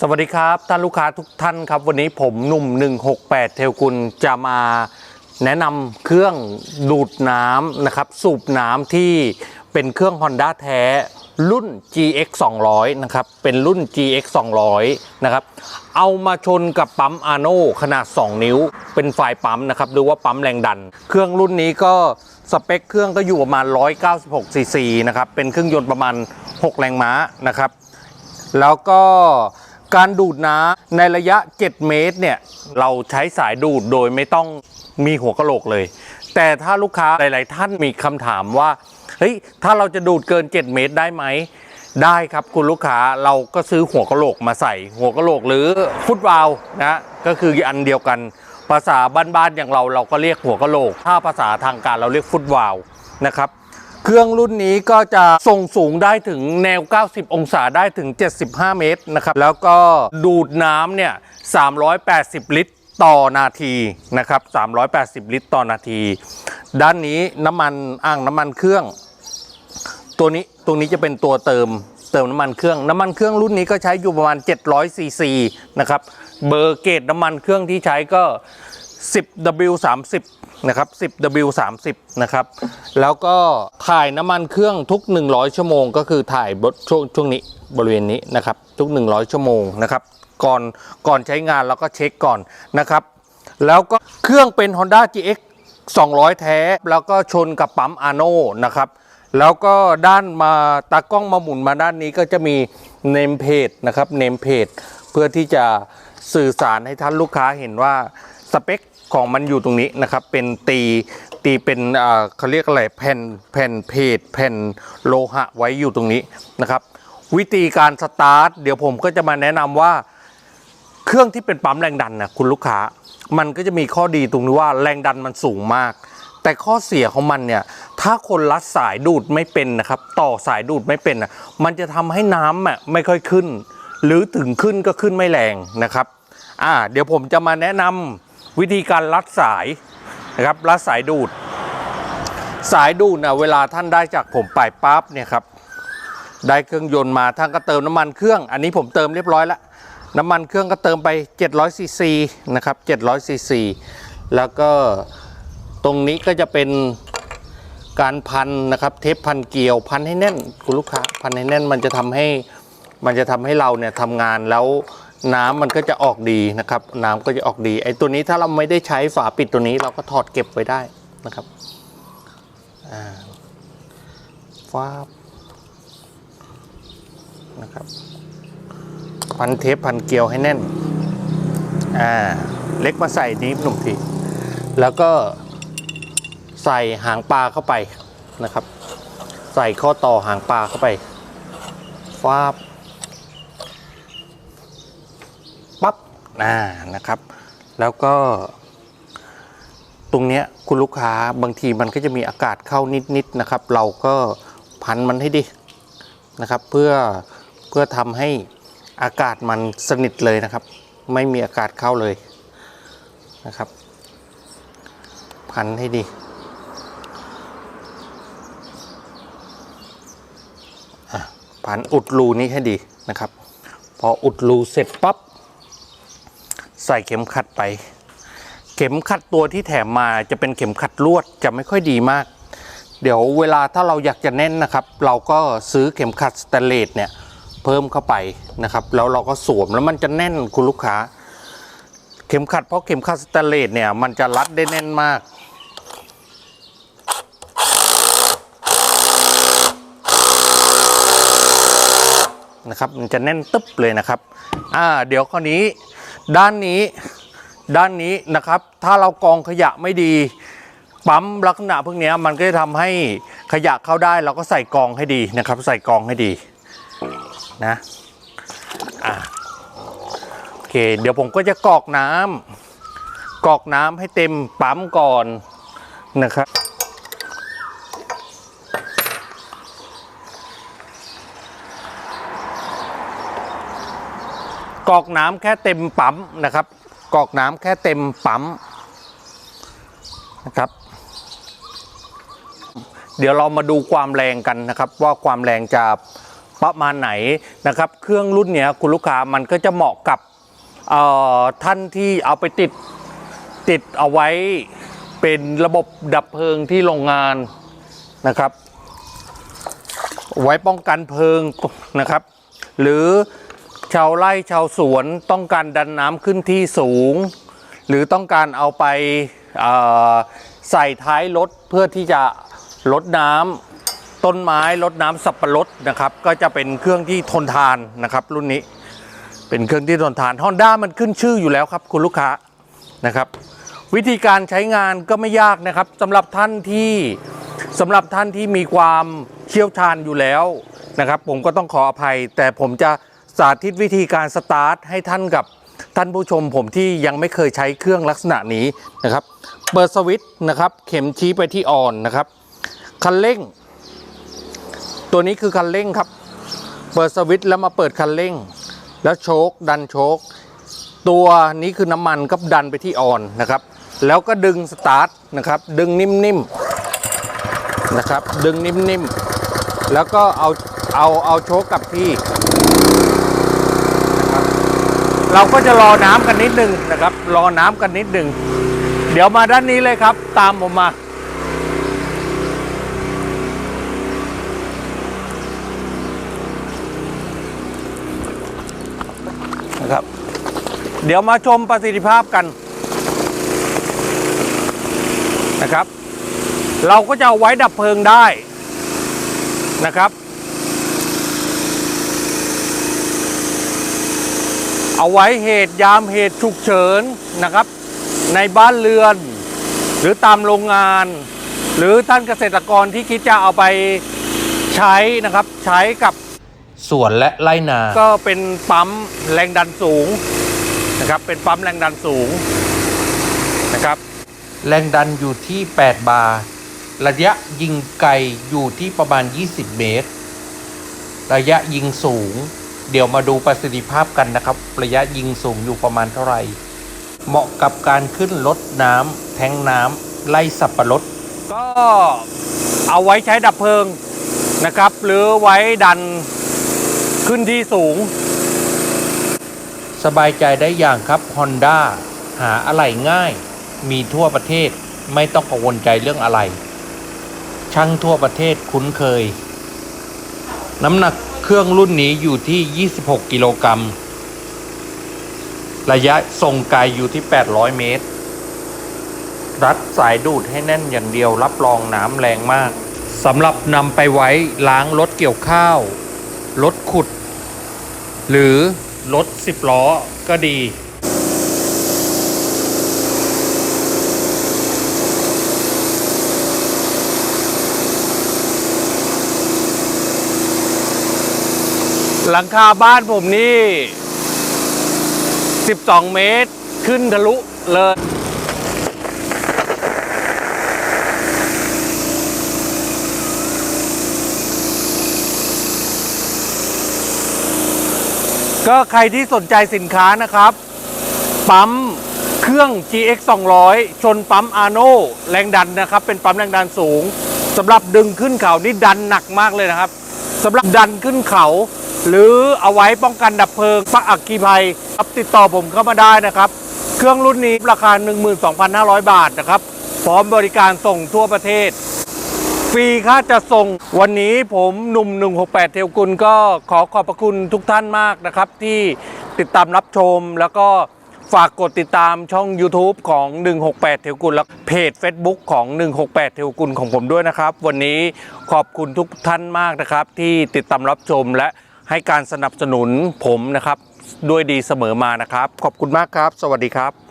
สวัสดีครับ ท่านลูกค้าทุกท่านครับ วันนี้ผมหนุ่ม 168 เทลกุลจะมาแนะนำเครื่องดูดน้ำนะครับ สูบน้ำที่เป็นเครื่อง Honda แท้รุ่น GX 200นะครับ เป็นรุ่น GX 200นะครับ เอามาชนกับปั๊มอาโนขนาด 2 นิ้ว เป็นไฟปั๊มนะครับหรือว่าปั๊มแรงดัน เครื่องรุ่นนี้ก็สเปคเครื่องก็อยู่ประมาณ 196 ซีซีนะครับ เป็นเครื่องยนต์ประมาณ 6 แรงม้านะครับ แล้วก็ การดูดน้ำในระยะ 7 เมตรเนี่ยเราใช้สายดูดโดยไม่ต้องมีหัวกะโหลกเลย แต่ถ้าลูกค้าหลาย ๆ ท่านมีคำถามว่าเฮ้ยถ้าเราจะดูดเกิน 7 เมตรได้ไหมได้ครับคุณลูกค้าเราก็ซื้อหัวกะโหลกมาใส่ หัวกะโหลกหรือฟุตวาลนะก็คืออันเดียวกัน ภาษาบ้านๆอย่างเราเราก็เรียกหัวกะโหลก ถ้าภาษาทางการเราเรียกฟุตวาลนะครับ เครื่องรุ่นนี้ก็จะส่งสูงได้ถึงแนว 90 องศาได้ถึง 75 เมตรนะครับ แล้วก็ดูดน้ำเนี่ย 380 ลิตรต่อนาทีนะครับ 380 ลิตรต่อนาที ด้านนี้น้ำมันอ่างน้ำมันเครื่อง ตัวนี้ตรงนี้จะเป็นตัวเติมเติมน้ำมันเครื่องน้ำมันเครื่องรุ่นนี้ก็ใช้อยู่ประมาณ700ซีซีนะครับ เบอร์เกตน้ำมันเครื่องที่ใช้ก็ 10W30 นะครับ 10W30 นะครับ แล้วก็ถ่ายน้ำมันเครื่องทุก 100 ชั่วโมง ก็คือถ่ายช่วงช่วงนี้บริเวณนี้นะครับ ทุก 100 ชั่วโมงนะครับ ก่อนก่อนใช้งานเราก็เช็คก่อนนะครับ แล้วก็เครื่องเป็น Honda GX 200 แท้ แล้วก็ชนกับปั๊มอาโนนะครับ แล้วก็ด้านมาตากล้องมาหมุนมาด้านนี้ก็จะมีเนมเพจนะครับเนมเพจเพื่อที่จะสื่อสารให้ท่านลูกค้าเห็นว่าสเปค ของมันอยู่ตรงนี้นะครับ เป็นตีตีเป็นอ่าเขาเรียกอะไรแผ่นแผ่นเพจแผ่นโลหะไว้อยู่ตรงนี้นะครับ วิธีการสตาร์ทเดี๋ยวผมก็จะมาแนะนำว่า เครื่องที่เป็นปั๊มแรงดันนะคุณลูกค้า มันก็จะมีข้อดีตรงที่ว่าแรงดันมันสูงมาก แต่ข้อเสียของมันเนี่ยถ้าคนรัดสายดูดไม่เป็นนะครับ ต่อสายดูดไม่เป็นนะมันจะทำให้น้ำอะไม่ค่อยขึ้น หรือถึงขึ้นก็ขึ้นไม่แรงนะครับอ่าเดี๋ยวผมจะมาแนะนำ วิธีการรัดสายนะครับรัดสายดูด สายดูดนะเวลาท่านได้จากผมไปปั๊บเนี่ยครับได้เครื่องยนต์มาท่านก็เติมน้ำมันเครื่อง อันนี้ผมเติมเรียบร้อยแล้วน้ำมันเครื่องก็เติมไป700ซีซีนะครับ700ซีซีแล้วก็ตรงนี้ก็จะเป็นการพันนะครับ เทปพันเกลียวพันให้แน่นคุณลูกค้าพันให้แน่นมันจะทำให้มันจะทำให้เราเนี่ยทำงานแล้ว น้ำมันก็จะออกดีนะครับ น้ำก็จะออกดีไอ้ตัวนี้ถ้าเราไม่ได้ใช้ฝาปิดตัวนี้เราก็ถอดเก็บไว้ได้นะครับฟ้าบนะครับพันเทปพันเกลียวให้แน่นอ่าเล็กมาใส่นี้หนุ่มทีแล้วก็ใส่หางปลาเข้าไปนะครับ ใส่ข้อต่อหางปลาเข้าไปฟ้าบปั๊บ อ่านะครับ แล้วก็ตรงเนี้ยคุณลูกค้าบางทีมันก็จะมีอากาศเข้านิดๆนะครับ เราก็พันมันให้ดีนะครับ เพื่อเพื่อทำให้อากาศมันสนิทเลยนะครับ ไม่มีอากาศเข้าเลยนะครับ พันให้ดีอะพันอุดรูนี้ให้ดีนะครับ พออุดรูเสร็จปั๊บ ใส่เข็มขัดไป เข็มขัดตัวที่แถมมาจะเป็นเข็มขัดลวดจะไม่ค่อยดีมาก เดี๋ยวเวลาถ้าเราอยากจะแน่นนะครับ เราก็ซื้อเข็มขัดสแตนเลสเนี่ยเพิ่มเข้าไปนะครับแล้วเราก็สวมแล้วมันจะแน่นคุณลูกค้า เข็มขัดเพราะเข็มขัดสแตนเลสเนี่ยมันจะรัดได้แน่นมากนะครับมันจะแน่นตึ๊บเลยนะครับ อ่า เดี๋ยวคราวนี้ ด้านนี้ด้านนี้นะครับ ถ้าเรากองขยะไม่ดี ปั๊มลักษณะพวกนี้มันก็จะทำให้ขยะเข้าได้ เราก็ใส่กองให้ดีนะครับ ใส่กองให้ดีนะอะโอเค เดี๋ยวผมก็จะกรอกน้ำกรอกน้ำให้เต็มปั๊มก่อนนะครับ กรอกน้ำแค่เต็มปั๊มนะครับกรอกน้ำแค่เต็มปั๊มนะครับ เดี๋ยวเรามาดูความแรงกันนะครับ ว่าความแรงจะประมาณไหนนะครับ เครื่องรุ่นเนี้ยคุณลูกค้ามันก็จะเหมาะกับท่านที่เอาไปติดติดเอาไว้เป็นระบบดับเพลิงที่โรงงานนะครับ ไว้ป้องกันเพลิงนะครับ หรือ ชาวไร่ชาวสวนต้องการดันน้ำขึ้นที่สูง หรือต้องการเอาไปใส่ท้ายรถเพื่อที่จะลดน้ำต้นไม้ลดน้ำสับปะรดนะครับ ก็จะเป็นเครื่องที่ทนทานนะครับรุ่นนี้เป็นเครื่องที่ทนทาน Honda มันขึ้นชื่ออยู่แล้วครับคุณลูกค้านะครับ วิธีการใช้งานก็ไม่ยากนะครับสำหรับท่านที่สำหรับท่านที่มีความเชี่ยวชาญอยู่แล้วนะครับ ผมก็ต้องขออภัย แต่ผมจะ สาธิตวิธีการสตาร์ทให้ท่านกับท่านผู้ชมผมที่ยังไม่เคยใช้เครื่องลักษณะนี้นะครับ เปิดสวิตช์นะครับ เข็มชี้ไปที่ออนนะครับ คันเร่ง ตัวนี้คือคันเร่งครับ เปิดสวิตช์แล้วมาเปิดคันเร่ง แล้วโชคดันโชคตัวนี้คือน้ำมันก็ดันไปที่ออนนะครับ แล้วก็ดึงสตาร์ทนะครับ ดึงนิ่มๆนะครับ ดึงนิ่มๆแล้วก็เอาเอาเอาโชคกลับที่ เราก็จะรอน้ำกันนิดหนึ่งนะครับ รอน้ำกันนิดหนึ่งเดี๋ยวมาด้านนี้เลยครับ ตามผมมานะครับ เดี๋ยวมาชมประสิทธิภาพกันนะครับ เราก็จะเอาไว้ดับเพลิงได้นะครับ เอาไว้เหตุยามเหตุฉุกเฉินนะครับ ในบ้านเรือน หรือตามโรงงาน หรือท่านเกษตรกรที่คิดจะเอาไปใช้นะครับใช้กับสวนและไร่นา ก็เป็นปั๊มแรงดันสูงนะครับ เป็นปั๊มแรงดันสูงนะครับ แรงดันอยู่ที่ 8 บาร์ระยะยิงไกลอยู่ที่ประมาณ 20 เมตร ระยะยิงสูง เดี๋ยวมาดูประสิทธิภาพกันนะครับ ระยะยิงสูงอยู่ประมาณเท่าไหร่ เหมาะกับการขึ้นรถน้ำแทงน้ำไล่สับปะรด ก็เอาไว้ใช้ดับเพลิงนะครับ หรือไว้ดันขึ้นที่สูง สบายใจได้อย่างครับ Honda หาอะไหล่ง่าย มีทั่วประเทศไม่ต้องกังวลใจเรื่องอะไร ช่างทั่วประเทศคุ้นเคย น้ำหนัก เครื่องรุ่นนี้อยู่ที่ 26 กิโลกรัม ระยะส่งไกลอยู่ที่ 800 เมตร รัดสายดูดให้แน่นอย่างเดียวรับรองน้ำแรงมากสำหรับนำไปไว้ล้างรถเกี่ยวข้าว รถขุด หรือรถสิบล้อก็ดี หลังคาบ้านผมนี่ 12 เมตรขึ้นทะลุเลย ก็ใครที่สนใจสินค้านะครับ ปั๊มเครื่อง GX 200 ชนปั๊มอาโนแรงดันนะครับ เป็นปั๊มแรงดันสูงสำหรับดึงขึ้นเขานี่ดันหนักมากเลยนะครับสำหรับดันขึ้นเขา หรือเอาไว้ป้องกันดับเพลิงปะอักคีภัยครับติดต่อผมเข้ามาได้นะครับ เครื่องรุ่นนี้ราคา 12,500 บาทนะครับ พร้อมบริการส่งทั่วประเทศ ฟรีค่าจะส่งวันนี้ผมหนุ่ม 168 เทวกุลก็ขอขอบพระคุณทุกท่านมากนะครับ ที่ติดตามรับชมแล้วก็ฝากกดติดตามช่อง YouTube ของ 168 เทวกุลและเพจ Facebook ของ 168 เทวกุลของผมด้วยนะครับ วันนี้ขอบคุณทุกท่านมากนะครับ ที่ติดตามรับชมและ ให้การสนับสนุนผมนะครับ ด้วยดีเสมอมานะครับ ขอบคุณมากครับ สวัสดีครับ